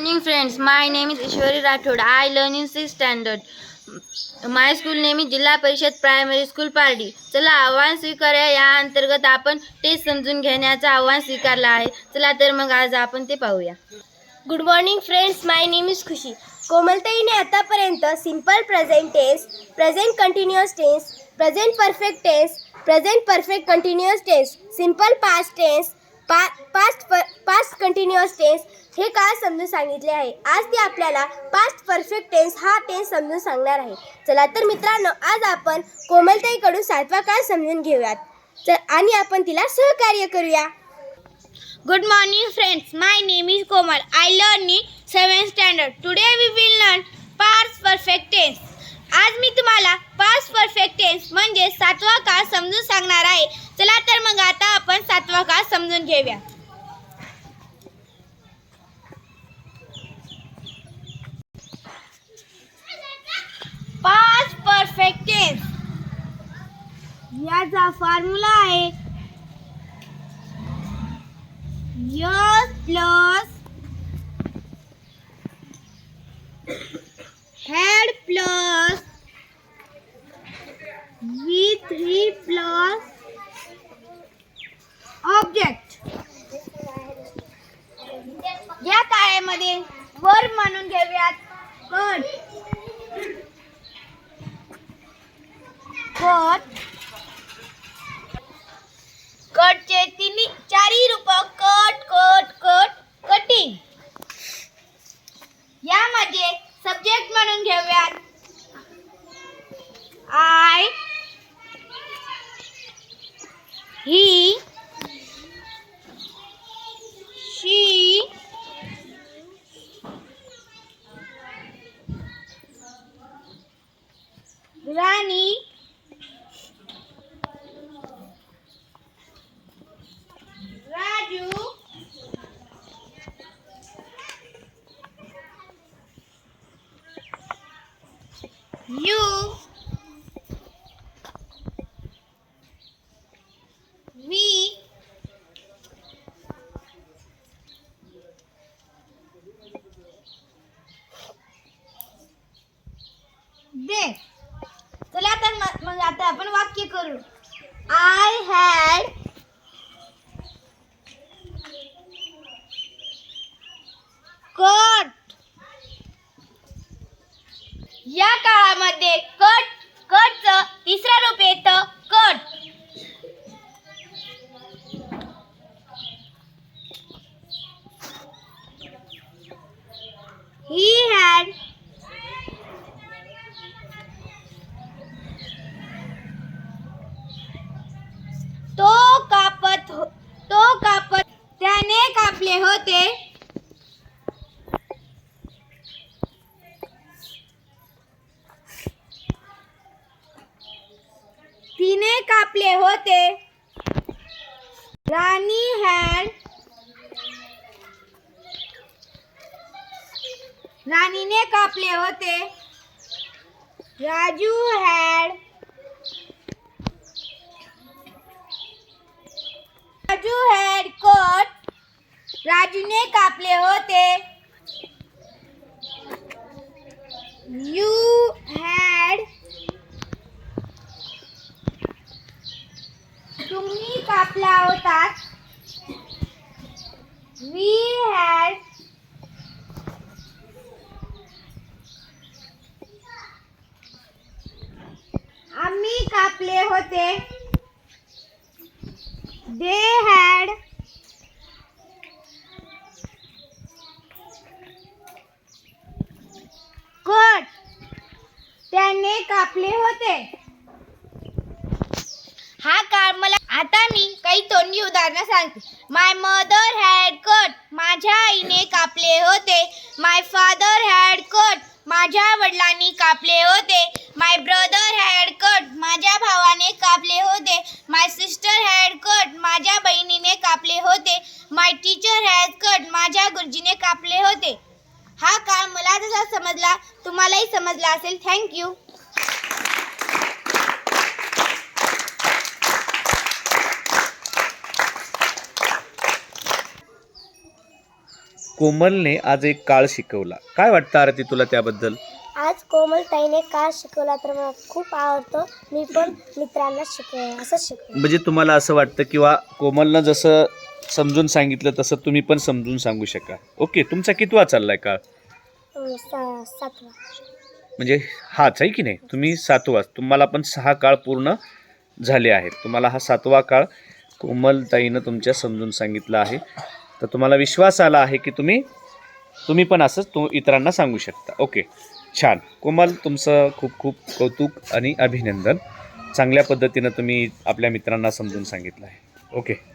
Morning friends my name is Ishwari Rathod I learn in six standard my school name is Zilla Parishad primary school Pardi चला आव्हान स्वीकारूया. या अंतर्गत आपण taste समजून घेण्याचं आव्हान स्वीकारलं आहे. चला तर मग आज आपण ते पाहूया. Good morning friends my name is Khushi कोमलताईने आतापर्यंत simple present tense present continuous tense present perfect tense present perfect continuous tense simple past tense pa past past continuous tense हे काळ समजून सांगितले आहे? आज ते आपल्याला पास्ट परफेक्ट टेन्स हा टेन्स समजून सांगणार आहे. चला तर मित्रांनो आज आपण कोमलताईकडून सातवा काळ समजून घेऊयात. तर आणि आपण तिला सहकार्य करूया. Good morning friends my name is Komal I learn in seven standard today we will learn past perfect tense आज मी तुम्हाला पास्ट परफेक्ट टेन्स म्हणजे सातवा काळ समजून सांगणार आहे. चला तर मग आता आपण सातवा काळ समजून घेऊया. पास्ट परफेक्ट टेन्स याचा फॉर्म्युला आहे. S plus had plus V three plus object या काळामध्ये वर म्हणून घेऊयात. कोण कट कटचे तिन्ही चारही रूप कट कट कट कटिंग यामध्ये सब्जेक्ट म्हणून घेऊयात I he she Rani Raju you त्याने होते। तिने कापले होते। राणी हॅड राणीने कापले होते। Raju had Raju had cut. राजूने कापले होते. यू हॅड तुम्ही कापला होतात वी हॅड आम्ही कापले होते. They had cut. त्याने कापले होते. हा काळ मला. आता मी काही तोंडी उदाहरणं सांगते. माय मदर हॅड कट माझ्या आईने कापले होते. माय फादर हॅड कट माझ्या वडिलांनी कापले होते. माय ब्रदर हॅड कट माझ्या भावाने कापले होते माय सिस्टर हॅड कट माझ्या बहिणीने कापले होते माय टीचर हॅड कट माझ्या गुरुजीने कापले होते हा काळ मला जसा समजला तुम्हालाही समजला असेल. थँक्यू कोमलने आज एक काळ शिकवला. काय वाटतं आरती तुला त्याबद्दल? आज कोमलताईने का शिकवला तर मला खूप आवडतो. मी पण मित्रांना शिकव असंच शिकवलं म्हणजे तुम्हाला असं वाटतं किंवा कोमलनं जसं समजून सांगितलं तसं तुम्ही पण समजून सांगू शका ओके तुमचा कितवा चाललाय काळ? सा- सातवा. म्हणजे हाच आहे की नाही? तुम्ही सातवा तुम्हाला पण सहा काळ पूर्ण झाले आहेत. तुम्हाला हा सातवा काळ कोमलताईनं तुमच्या समजून सांगितलं आहे. तर तुम्हाला विश्वास आला आहे की तुम्ही तुम्ही पण असंच तो इतरांना सांगू शकता. ओके छान. कोमल तुमचं खूप खूप कौतुक आणि अभिनंदन. चांगल्या पद्धतीनं तुम्ही आपल्या मित्रांना समजून सांगितलं आहे. ओके.